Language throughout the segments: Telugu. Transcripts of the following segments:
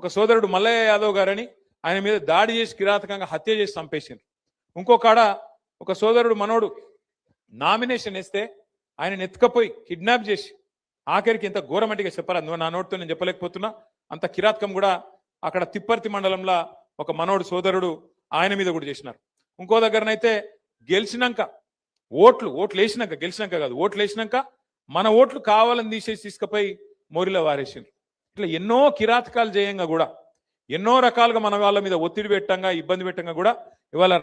ఒక సోదరుడు మల్లయ్య యాదవ్ గారని ఆయన మీద దాడి చేసి కిరాతకంగా హత్య చేసి చంపేసిండ్రు ఇంకో కాడ ఒక సోదరుడు మనోడు నామినేషన్ ఇస్తే ఆయన ఎత్తుకపోయి కిడ్నాప్ చేసి ఆఖరికి ఇంత ఘోరమంటిగా చెప్పాలి. నువ్వు నా నోటితో నేను చెప్పలేకపోతున్నా. అంత కిరాతకం కూడా అక్కడ తిప్పర్తి మండలంలో ఒక మనోడు సోదరుడు ఆయన మీద కూడా చేసినారు. ఇంకో దగ్గరనైతే గెలిచినాక ఓట్లు ఓట్లు వేసినాక గెలిచినాక కాదు ఓట్లు వేసినాక మన ఓట్లు కావాలని తీసేసి తీసుకుపోయి మోరిలో వారేసిండ్రు. ఇట్లా ఎన్నో కిరాతకాలు చేయంగా కూడా ఎన్నో రకాలుగా మన వాళ్ళ మీద ఒత్తిడి పెట్టంగా ఇబ్బంది పెట్టంగా కూడా ఇవాళ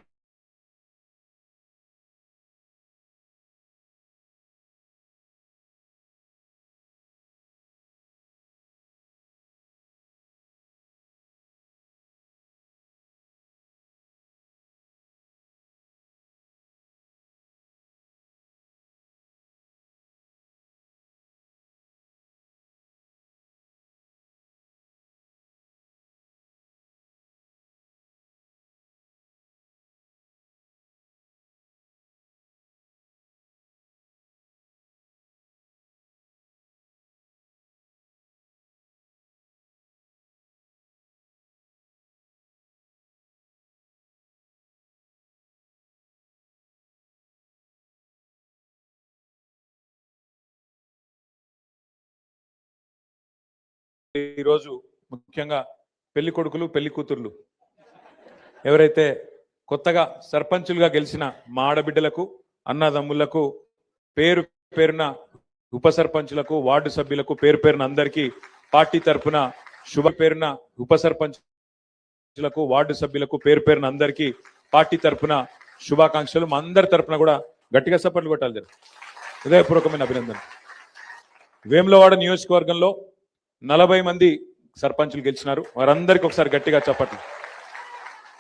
ఈరోజు ముఖ్యంగా పెళ్ళి కొడుకులు పెళ్ళి కూతుర్లు. ఎవరైతే కొత్తగా సర్పంచులుగా గెలిచిన మా ఆడబిడ్డలకు అన్నదమ్ములకు పేరు పేరున ఉప సర్పంచులకు వార్డు సభ్యులకు పేరు పేరున అందరికీ పార్టీ తరపున శుభ పేరున ఉప సర్పంచులకు వార్డు సభ్యులకు పేరు పేరున అందరికీ పార్టీ తరపున శుభాకాంక్షలు. మా అందరి తరపున కూడా గట్టిగా సపోర్ట్లు కొట్టాలి జర. హృదయపూర్వకమైన అభినందన వేములవాడ నియోజకవర్గంలో నలభై మంది సర్పంచులు గెలిచినారు. వారందరికీ ఒకసారి గట్టిగా చెప్పట్లు.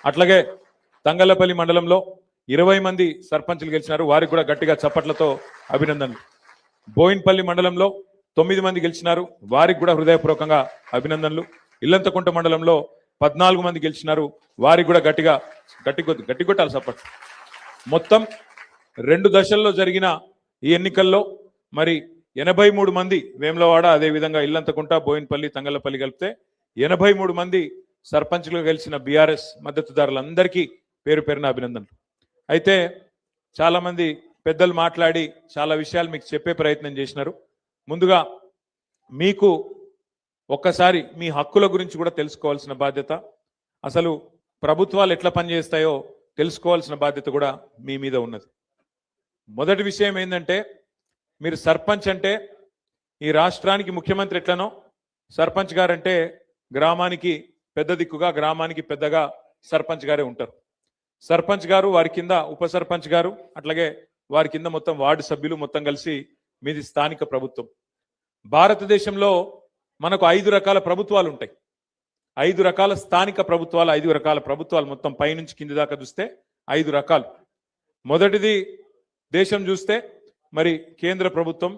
అట్లాగే తంగళ్ళపల్లి మండలంలో ఇరవై మంది సర్పంచులు గెలిచినారు. వారికి కూడా గట్టిగా చప్పట్లతో అభినందనలు. బోయిన్పల్లి మండలంలో తొమ్మిది మంది గెలిచినారు. వారికి కూడా హృదయపూర్వకంగా అభినందనలు. ఇల్లంతకుంట మండలంలో పద్నాలుగు మంది గెలిచినారు. వారికి కూడా గట్టిగా గట్టి కొద్ది గట్టి కొట్టాలి చప్పట్లు. మొత్తం రెండు దశల్లో జరిగిన ఈ ఎన్నికల్లో మరి ఎనభై మూడు మంది వేములవాడ అదేవిధంగా ఇల్లంతకుంట బోయినపల్లి తంగళ్ళపల్లి కలిపితే ఎనభై మూడు మంది సర్పంచ్లు గెలిచిన బీఆర్ఎస్ మద్దతుదారులందరికీ పేరు పేరున అభినందనలు. అయితే చాలామంది పెద్దలు మాట్లాడి చాలా విషయాలు మీకు చెప్పే ప్రయత్నం చేసినారు. ముందుగా మీకు ఒక్కసారి మీ హక్కుల గురించి కూడా తెలుసుకోవాల్సిన బాధ్యత అసలు ప్రభుత్వాలు ఎట్లా పనిచేస్తాయో తెలుసుకోవాల్సిన బాధ్యత కూడా మీ మీద ఉన్నది. మొదటి విషయం ఏంటంటే మీరు సర్పంచ్ అంటే ఈ రాష్ట్రానికి ముఖ్యమంత్రి ఎట్లనో? సర్పంచ్ గారంటే గ్రామానికి పెద్ద దిక్కుగా గ్రామానికి పెద్దగా సర్పంచ్ గారే ఉంటారు. సర్పంచ్ గారు వారి కింద ఉప సర్పంచ్ గారు అట్లాగే వారి కింద మొత్తం వార్డు సభ్యులు మొత్తం కలిసి మీది స్థానిక ప్రభుత్వం. భారతదేశంలో మనకు ఐదు రకాల ప్రభుత్వాలు ఉంటాయి. ఐదు రకాల స్థానిక ప్రభుత్వాలు ఐదు రకాల ప్రభుత్వాలు మొత్తం పైనుంచి కింది దాకా చూస్తే ఐదు రకాలు. మొదటిది దేశం చూస్తే మరి కేంద్ర ప్రభుత్వం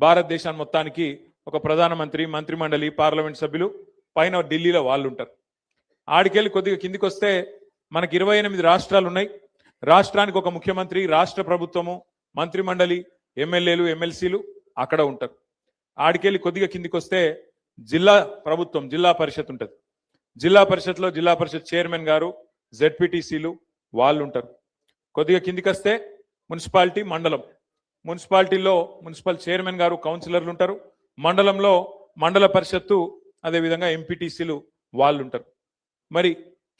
భారతదేశాన్ని మొత్తానికి ఒక ప్రధానమంత్రి మంత్రిమండలి పార్లమెంట్ సభ్యులు పైన ఢిల్లీలో వాళ్ళు ఉంటారు ఆడికెళ్ళి కొద్దిగా కిందికి వస్తే మనకి ఇరవై ఎనిమిది రాష్ట్రాలు ఉన్నాయి రాష్ట్రానికి ఒక ముఖ్యమంత్రి రాష్ట్ర ప్రభుత్వము మంత్రిమండలి ఎమ్మెల్యేలు ఎమ్మెల్సీలు అక్కడ ఉంటారు. ఆడికెళ్ళి కొద్దిగా కిందికి వస్తే జిల్లా ప్రభుత్వం జిల్లా పరిషత్ ఉంటుంది. జిల్లా పరిషత్లో జిల్లా పరిషత్ చైర్మన్ గారు జెడ్పీటీసీలు వాళ్ళు ఉంటారు కొద్దిగా కిందికి వస్తే మున్సిపాలిటీ మండలం. మున్సిపాలిటీలో మున్సిపల్ చైర్మన్ గారు కౌన్సిలర్లు ఉంటారు. మండలంలో మండల పరిషత్తు అదేవిధంగా ఎంపీటీసీలు వాళ్ళు ఉంటారు మరి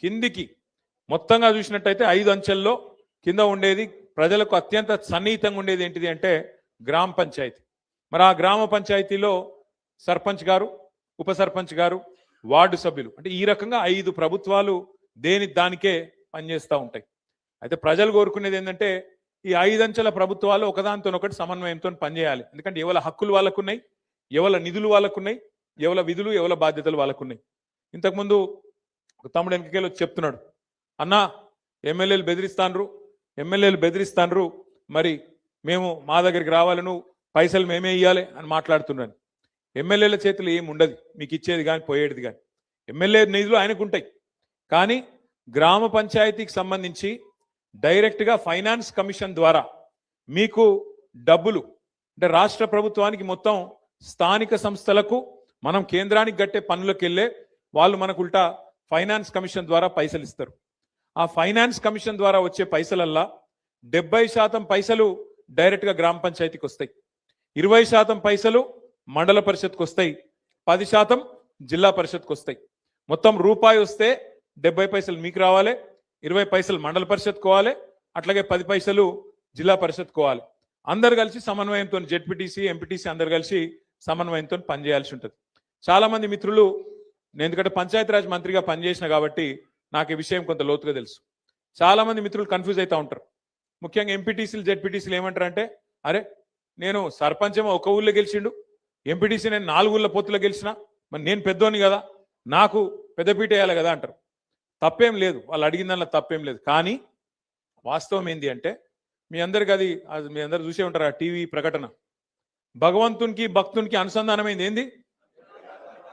కిందికి మొత్తంగా చూసినట్టయితే ఐదు అంచెల్లో కింద ఉండేది ప్రజలకు అత్యంత సన్నిహితంగా ఉండేది ఏంటిది అంటే గ్రామ పంచాయతీ. మరి ఆ గ్రామ పంచాయతీలో సర్పంచ్ గారు ఉప సర్పంచ్ గారు వార్డు సభ్యులు అంటే ఈ రకంగా ఐదు ప్రభుత్వాలు దేని దానికే పనిచేస్తూ ఉంటాయి. అయితే ప్రజలు కోరుకునేది ఏంటంటే ఈ ఐదంచెల ప్రభుత్వాలు ఒకదానితో ఒకటి సమన్వయంతో పనిచేయాలి. ఎందుకంటే ఎవరి హక్కులు వాళ్ళకున్నాయి ఎవరి నిధులు వాళ్ళకున్నాయి ఎవరి విధులు ఎవరి బాధ్యతలు వాళ్ళకున్నాయి. ఇంతకుముందు తమ్ముడు వెనకకెళ్ళి చెప్తున్నాడు అన్నా ఎమ్మెల్యేలు బెదిరిస్తాన్రు ఎమ్మెల్యేలు బెదిరిస్తాన్రు మరి మేము మా దగ్గరికి రావాలను పైసలు మేమే ఇవ్వాలి అని మాట్లాడుతున్నాను ఎమ్మెల్యేల చేతులు ఏమి ఉండదు మీకు ఇచ్చేది కానీ పోయేది కానీ ఎమ్మెల్యే నిధులు ఆయనకు ఉంటాయి కానీ గ్రామ పంచాయతీకి సంబంధించి డైరెక్ట్గా ఫైనాన్స్ కమిషన్ ద్వారా మీకు డబ్బులు అంటే రాష్ట్ర ప్రభుత్వానికి మొత్తం స్థానిక సంస్థలకు మనం కేంద్రానికి కట్టే పనులకు వెళ్ళే వాళ్ళు మనకు ఉల్టా ఫైనాన్స్ కమిషన్ ద్వారా పైసలు ఇస్తారు. ఆ ఫైనాన్స్ కమిషన్ ద్వారా వచ్చే పైసలల్లా డెబ్బై శాతం పైసలు డైరెక్ట్గా గ్రామ పంచాయతీకి వస్తాయి. ఇరవై శాతం పైసలు మండల పరిషత్కి వస్తాయి. పది శాతం జిల్లా పరిషత్కి వస్తాయి. మొత్తం రూపాయి వస్తే డెబ్బై పైసలు మీకు రావాలి. ఇరవై పైసలు మండల పరిషత్ కోవాలి అట్లాగే పది పైసలు జిల్లా పరిషత్ కోవాలి. అందరు కలిసి సమన్వయంతో జెడ్పీటీసీ ఎంపీటీసీ అందరు కలిసి సమన్వయంతో పనిచేయాల్సి ఉంటుంది. చాలామంది మిత్రులు నేను ఎందుకంటే పంచాయతీరాజ్ మంత్రిగా పనిచేసిన కాబట్టి నాకు ఈ విషయం కొంత లోతుగా తెలుసు. చాలామంది మిత్రులు కన్ఫ్యూజ్ అవుతూ ఉంటారు. ముఖ్యంగా ఎంపీటీసీలు జెడ్పీటీసీలు ఏమంటారు అంటే అరే నేను సర్పంచ్ ఏమో ఒక ఊళ్ళో గెలిచిండు ఎంపీటీసీ నేను నాలుగు ఊళ్ళ పొత్తులో గెలిచిన మరి నేను పెద్దోని కదా నాకు పెద్దపీట వేయాలి కదా అంటారు. తప్పేం లేదు. వాళ్ళు అడిగిన దానిలో తప్పేం లేదు. కానీ వాస్తవం ఏంది అంటే మీ అందరికి అది మీ అందరు చూసే ఉంటారు ఆ టీవీ ప్రకటన. భగవంతునికి భక్తునికి అనుసంధానమైంది ఏంది?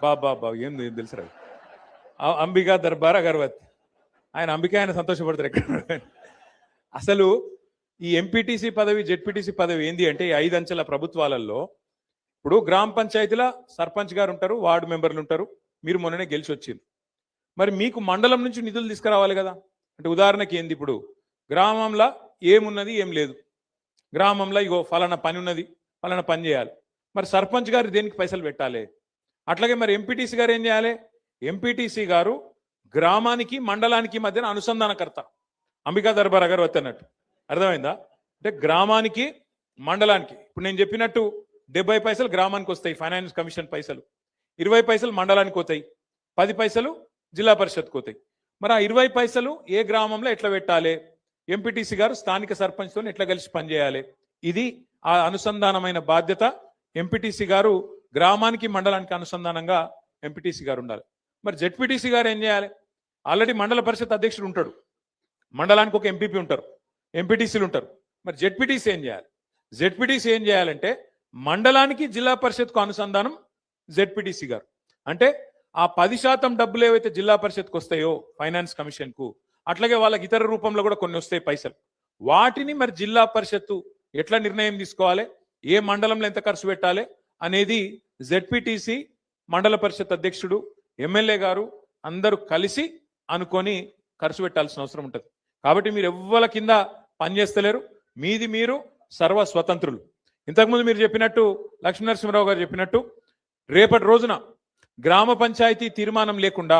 బాబా బా ఏంది ఏం తెలుసు రా అంబికా దర్బార్ అగర్వత్. ఆయన అంబిక ఆయన సంతోషపడతారు ఎక్కడ అసలు ఈ ఎంపీటీసీ పదవి జెడ్పీటీసీ పదవి ఏంది అంటే ఈ ఐదు అంచెల ప్రభుత్వాలలో ఇప్పుడు గ్రామ పంచాయతీల సర్పంచ్ గారు ఉంటారు వార్డు మెంబర్లు ఉంటారు. మీరు మొన్ననే గెలిచి వచ్చింది మరి మీకు మండలం నుంచి నిధులు తీసుకురావాలి కదా. అంటే ఉదాహరణకి ఏంది ఇప్పుడు? గ్రామంలో ఏమున్నది ఏం లేదు. గ్రామంలో ఇగో ఫలానా పని ఉన్నది ఫలానా పని చేయాలి. మరి సర్పంచ్ గారు దేనికి పైసలు పెట్టాలి? అట్లాగే మరి ఎంపీటీసీ గారు ఏం చేయాలి? ఎంపీటీసీ గారు గ్రామానికి మండలానికి మధ్యన అనుసంధానకర్త. అంబికా దర్బార్ అగర్వత్ అన్నట్టు అర్థమైందా? అంటే గ్రామానికి మండలానికి. ఇప్పుడు నేను చెప్పినట్టు డెబ్బై పైసలు గ్రామానికి వస్తాయి ఫైనాన్స్ కమిషన్ పైసలు. ఇరవై పైసలు మండలానికి పోతాయి. పది పైసలు జిల్లా పరిషత్కి పోతాయి. మరి ఆ ఇరవై పైసలు ఏ గ్రామంలో ఎట్లా పెట్టాలి? ఎంపీటీసీ గారు స్థానిక సర్పంచ్తో ఎట్లా కలిసి పనిచేయాలి? ఇది ఆ అనుసంధానమైన బాధ్యత. ఎంపీటీసీ గారు గ్రామానికి మండలానికి అనుసంధానంగా ఎంపీటీసీ గారు ఉండాలి. మరి జెడ్పీటీసీ గారు ఏం చేయాలి? ఆల్రెడీ మండల పరిషత్ అధ్యక్షుడు ఉంటాడు. మండలానికి ఒక ఎంపీపీ ఉంటారు. ఎంపీటీసీలు ఉంటారు. మరి జెడ్పీటీసీ ఏం చేయాలి? జెడ్పీటీసీ ఏం చేయాలంటే మండలానికి జిల్లా పరిషత్కు అనుసంధానం జెడ్పీటీసీ గారు. అంటే ఆ పది శాతం డబ్బులు ఏవైతే జిల్లా పరిషత్కు వస్తాయో ఫైనాన్స్ కమిషన్కు అట్లాగే వాళ్ళకి ఇతర రూపంలో కూడా కొన్ని వస్తాయి పైసలు. వాటిని మరి జిల్లా పరిషత్తు ఎట్లా నిర్ణయం తీసుకోవాలి? ఏ మండలంలో ఎంత ఖర్చు పెట్టాలి? అనేది జెడ్పీటీసీ మండల పరిషత్ అధ్యక్షుడు ఎమ్మెల్యే గారు అందరూ కలిసి అనుకొని ఖర్చు పెట్టాల్సిన అవసరం ఉంటుంది. కాబట్టి మీరు ఎవ్వల కింద పనిచేస్తలేరు మీది మీరు సర్వ స్వతంత్రులు ఇంతకుముందు మీరు చెప్పినట్టు లక్ష్మీ నరసింహరావు గారు చెప్పినట్టు రేపటి రోజున గ్రామ పంచాయతీ తీర్మానం లేకుండా